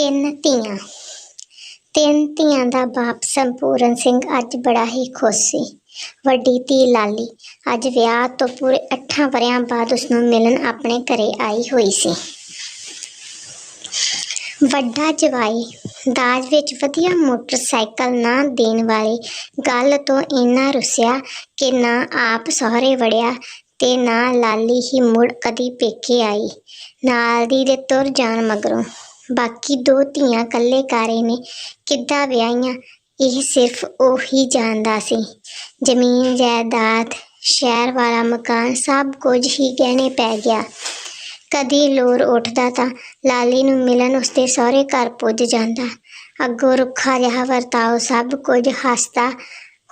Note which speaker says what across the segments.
Speaker 1: ਤਿੰਨ ਧੀਆਂ। ਤਿੰਨ ਧੀਆਂ ਦਾ ਬਾਪ ਸੰਪੂਰਨ ਸਿੰਘ ਅੱਜ ਬੜਾ ਹੀ ਖੁਸ਼ ਸੀ। ਵੱਡੀ ਧੀ ਲਾਲੀ ਅੱਜ ਵਿਆਹ ਤੋਂ ਪੂਰੇ 8 ਵਰਿਆਂ ਬਾਅਦ ਉਸ ਨੂੰ ਮਿਲਣ ਆਪਣੇ ਘਰੇ ਆਈ ਹੋਈ ਸੀ। ਵੱਡਾ ਜਵਾਈ, ਦਾਜ ਵਿੱਚ ਵਧੀਆ ਮੋਟਰਸਾਈਕਲ ਨਾ ਦੇਣ ਵਾਲੀ ਗੱਲ ਤੋਂ ਇੰਨਾ ਰੁੱਸਿਆ ਕਿ ਨਾ ਆਪ ਸਹੁਰੇ ਵੜਿਆ ਤੇ ਨਾ ਲਾਲੀ ਹੀ ਮੁੜ ਕਦੀ ਪੇਕੇ ਆਈ। ਨਾਲ ਦੀ ਦੇ ਤੁਰ ਜਾਣ ਮਗਰੋਂ ਬਾਕੀ ਦੋ ਧੀਆਂ ਇਕੱਲੇ ਕਾਰੇ ਨੇ, ਕਿੱਦਾਂ ਵਿਆਹੀਆਂ? ਇਹ ਸਿਰਫ ਉਹੀ ਜਾਣਦਾ ਸੀ। ਜ਼ਮੀਨ, ਜਾਇਦਾਦ, ਸ਼ਹਿਰ ਵਾਲਾ ਮਕਾਨ ਸਭ ਕੁਝ ਹੀ ਗਹਿਣੇ ਪੈ ਗਿਆ। ਕਦੀ ਲੋਰ ਉੱਠਦਾ ਤਾਂ ਲਾਲੀ ਨੂੰ ਮਿਲਣ ਉਸਦੇ ਸਹੁਰੇ ਘਰ ਪੁੱਜ ਜਾਂਦਾ। ਅੱਗੋਂ ਰੁੱਖਾ ਜਿਹਾ ਵਰਤਾਓ, ਸਭ ਕੁਝ ਹੱਸਦਾ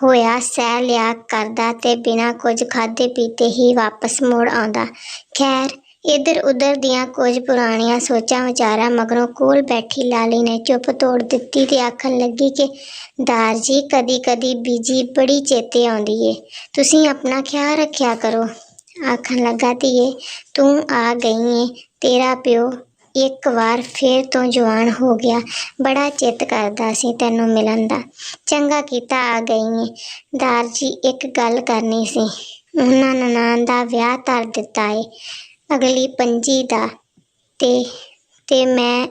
Speaker 1: ਹੋਇਆ ਸਹਿ ਲਿਆ ਕਰਦਾ ਤੇ ਬਿਨਾਂ ਕੁਝ ਖਾਦੇ ਪੀਤੇ ਹੀ ਵਾਪਸ ਮੁੜ ਆਉਂਦਾ। ਖੈਰ ਇੱਧਰ ਉੱਧਰ ਦੀਆਂ ਕੁਝ ਪੁਰਾਣੀਆਂ ਸੋਚਾਂ ਵਿਚਾਰਾਂ ਮਗਰੋਂ ਕੋਲ ਬੈਠੀ ਲਾਲੀ ਨੇ ਚੁੱਪ ਤੋੜ ਦਿੱਤੀ ਤੇ ਆਖਣ ਲੱਗੀ ਕਿ ਦਾਰ ਜੀ ਕਦੀ ਕਦੀ ਬੀਜੀ ਬੜੀ ਚੇਤੇ ਆਉਂਦੀ ਏ। ਤੁਸੀਂ ਆਪਣਾ ਖਿਆਲ ਰੱਖਿਆ ਕਰੋ। ਆਖਣ ਲੱਗਾ, ਧੀਏ, ਤੂੰ ਆ ਗਈ ਏ। ਤੇਰਾ ਪਿਓ ਇੱਕ ਵਾਰ ਫੇਰ ਤੋਂ ਜਵਾਨ ਹੋ ਗਿਆ। ਬੜਾ ਚਿੱਤ ਕਰਦਾ ਸੀ ਤੈਨੂੰ ਮਿਲਣ ਦਾ। ਚੰਗਾ ਕੀਤਾ ਆ ਗਈ ਏ। ਦਾਰ ਜੀ, ਇੱਕ ਗੱਲ ਕਰਨੀ ਸੀ। ਉਹਨਾਂ ਨਨਾਣ ਦਾ ਵਿਆਹ ਧਰ ਦਿੱਤਾ ਏ। ਅਗਲੀ ਪੰਜੀ ਦਾ। ਤੇ ਤੇ ਮੈਂ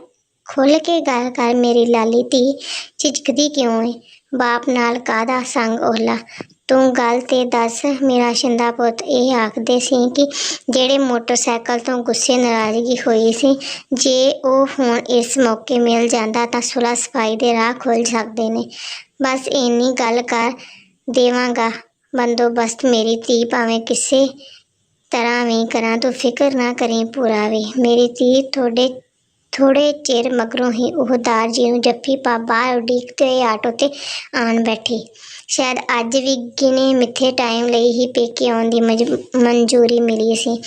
Speaker 1: ਖੁੱਲ ਕੇ ਗੱਲ ਕਰ ਮੇਰੀ ਲਾਲੀ ਧੀ, ਝਿਜਕਦੀ ਕਿਉਂ ਏ? ਬਾਪ ਨਾਲ ਕਾਹਦਾ ਸੰਗ ਓਲਾ ਤੂੰ ਗੱਲ ਤੇ ਦੱਸ, ਮੇਰਾ ਸ਼ਿੰਦਾ ਪੁੱਤ ਇਹ ਆਖਦੇ ਸੀ ਕਿ ਜਿਹੜੇ ਮੋਟਰਸਾਈਕਲ ਤੋਂ ਗੁੱਸੇ ਨਾਰਾਜ਼ਗੀ ਹੋਈ ਸੀ, ਜੇ ਉਹ ਹੁਣ ਇਸ ਮੌਕੇ ਮਿਲ ਜਾਂਦਾ ਤਾਂ ਸੁਲਾ ਸਫ਼ਾਈ ਦੇ ਰਾਹ ਖੁੱਲ ਸਕਦੇ ਨੇ। ਬਸ ਇੰਨੀ ਗੱਲ ਕਰ ਦੇਵਾਂਗਾ। ਬੰਦੋਬਸਤ ਮੇਰੀ ਧੀ ਭਾਵੇਂ ਕਿਸੇ ਤਰ੍ਹਾਂ ਵੀ ਕਰਾਂ, ਤੂੰ ਫਿਕਰ ਨਾ ਕਰੀ ਪੂਰਾ ਵੀ। ਮੇਰੀ ਧੀ ਥੋੜੇ ਥੋੜੇ ਚਿਰ ਮਗਰੋਂ ਹੀ ਉਹ ਦਾਰ ਜੀ ਨੂੰ ਜੱਫੀ ਪਾ ਬਾਹਰ ਉਡੀਕਦੇ ਹੋਏ ਆਟੋ ਤੇ ਆਣ ਬੈਠੀ। ਸ਼ਾਇਦ ਅੱਜ ਵੀ ਗਿਨੇ ਮਿੱਥੇ ਟਾਈਮ ਲਈ ਹੀ ਪੇਕੇ ਆਉਣ ਦੀ ਮਜ- ਮਨਜ਼ੂਰੀ ਮਿਲੀ ਸੀ।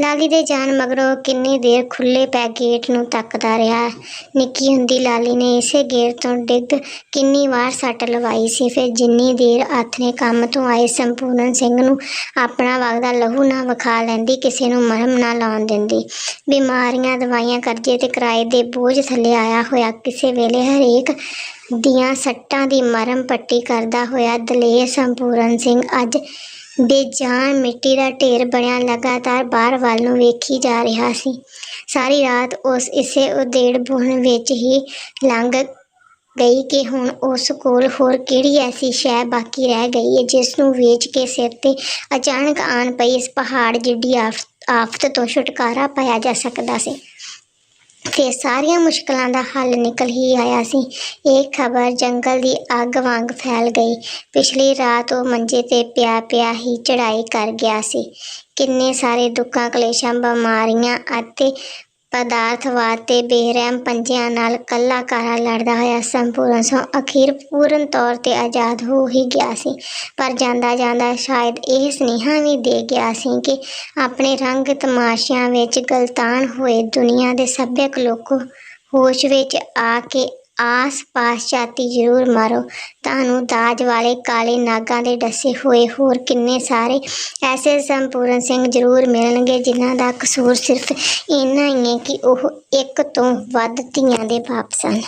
Speaker 1: ਲਾਲੀ ਦੇ ਜਾਣ ਮਗਰੋਂ ਕਿੰਨੀ ਦੇਰ ਖੁੱਲੇ ਪੈ ਗੇਟ ਨੂੰ ਤੱਕਦਾ ਰਿਹਾ। ਨਿੱਕੀ ਹੁੰਦੀ ਲਾਲੀ ਨੇ ਇਸੇ ਗੇਟ ਤੋਂ ਡਿੱਗ ਕਿੰਨੀ ਵਾਰ ਸੱਟ ਲਵਾਈ ਸੀ। ਫਿਰ ਜਿੰਨੀ ਦੇਰ ਹੱਥ ਨੇ ਕੰਮ ਤੋਂ ਆਏ, ਸੰਪੂਰਨ ਸਿੰਘ ਨੂੰ ਆਪਣਾ ਵਗਦਾ ਲਹੂ ਨਾ ਵਿਖਾ ਲੈਂਦੀ, ਕਿਸੇ ਨੂੰ ਮਰਮ ਨਾ ਲਾਉਣ ਦਿੰਦੀ। ਬਿਮਾਰੀਆਂ, ਦਵਾਈਆਂ, ਕਰਜ਼ੇ ਤੇ ਕਿਰਾਏ ਦੇ ਬੋਝ ਥੱਲੇ ਆਇਆ ਹੋਇਆ, ਕਿਸੇ ਵੇਲੇ ਹਰੇਕ ਦੀਆਂ ਸੱਟਾਂ ਦੀ ਮਰਮ ਪੱਟੀ ਕਰਦਾ ਹੋਇਆ, ਦਲੇਰ ਸੰਪੂਰਨ ਸਿੰਘ ਅੱਜ ਬੇਜਾਨ ਮਿੱਟੀ ਦਾ ਢੇਰ ਬਣਿਆ ਲਗਾਤਾਰ ਬਾਹਰ ਵੱਲ ਨੂੰ ਵੇਖੀ ਜਾ ਰਿਹਾ ਸੀ। ਸਾਰੀ ਰਾਤ ਉਸ ਇਸੇ ਉਦੇੜ ਬੁਣ ਵਿੱਚ ਹੀ ਲੰਘ ਗਈ ਕਿ ਹੁਣ ਉਸ ਕੋਲ ਹੋਰ ਕਿਹੜੀ ਐਸੀ ਸ਼ੈ ਬਾਕੀ ਰਹਿ ਗਈ ਹੈ ਜਿਸ ਨੂੰ ਵੇਚ ਕੇ ਸਿਰ ਤੇ ਅਚਾਨਕ ਆਣ ਪਈ ਇਸ ਪਹਾੜ ਜਿੱਡੀ ਆਫ- ਆਫਤ ਤੋਂ ਛੁਟਕਾਰਾ ਪਾਇਆ ਜਾ ਸਕਦਾ ਸੀ। ਫਿਰ ਸਾਰੀਆਂ ਮੁਸ਼ਕਲਾਂ ਦਾ ਹੱਲ ਨਿਕਲ ਹੀ ਆਇਆ ਸੀ। ਇਹ ਖਬਰ ਜੰਗਲ ਦੀ ਅੱਗ ਵਾਂਗ ਫੈਲ ਗਈ। ਪਿਛਲੀ ਰਾਤ ਉਹ ਮੰਜੇ ਤੇ ਪਿਆ ਪਿਆ ਹੀ ਚੜਾਈ ਕਰ ਗਿਆ ਸੀ। ਕਿੰਨੇ ਸਾਰੇ ਦੁੱਖਾਂ ਕਲੇਸ਼ਾਂ ਬਿਮਾਰੀਆਂ ਅਤੇ ਪਦਾਰਥਵਾਦ ਤੇ ਬੇਰਹਿਮ ਪੰਜਿਆਂ ਨਾਲ ਕੱਲਾ ਕਾਰਾ ਲੜਦਾ ਹੋਇਆ ਸੰਪੂਰਨ ਸੋ ਅਖੀਰ ਪੂਰਨ ਤੌਰ ਤੇ ਆਜ਼ਾਦ ਹੋ ਹੀ ਗਿਆ ਸੀ। ਪਰ ਜਾਂਦਾ ਜਾਂਦਾ ਸ਼ਾਇਦ ਇਹ ਸੁਨੇਹਾ ਵੀ ਦੇ ਗਿਆ ਸੀ ਕਿ ਆਪਣੇ ਰੰਗ ਤਮਾਸ਼ਿਆਂ ਵਿੱਚ ਗਲਤਾਨ ਹੋਏ ਦੁਨੀਆ ਦੇ ਸਭਿਅਕ ਲੋਕੋ ਹੋਸ਼ ਵਿੱਚ ਆ ਕੇ ਆਸ-ਪਾਸ ਛਾਤੀ ਜ਼ਰੂਰ ਮਾਰੋ। ਤੁਹਾਨੂੰ ਦਾਜ ਵਾਲੇ ਕਾਲੇ ਨਾਗਾਂ ਦੇ ਡਸੇ ਹੋਏ ਹੋਰ ਕਿੰਨੇ ਸਾਰੇ ਐਸੇ ਸੰਪੂਰਨ ਸਿੰਘ ਜ਼ਰੂਰ ਮਿਲਣਗੇ, ਜਿਨ੍ਹਾਂ ਦਾ ਕਸੂਰ ਸਿਰਫ ਇੰਨਾ ਹੀ ਹੈ ਕਿ ਉਹ ਇੱਕ ਤੋਂ ਵੱਧ ਧੀਆਂ ਦੇ ਬਾਪ ਸਨ।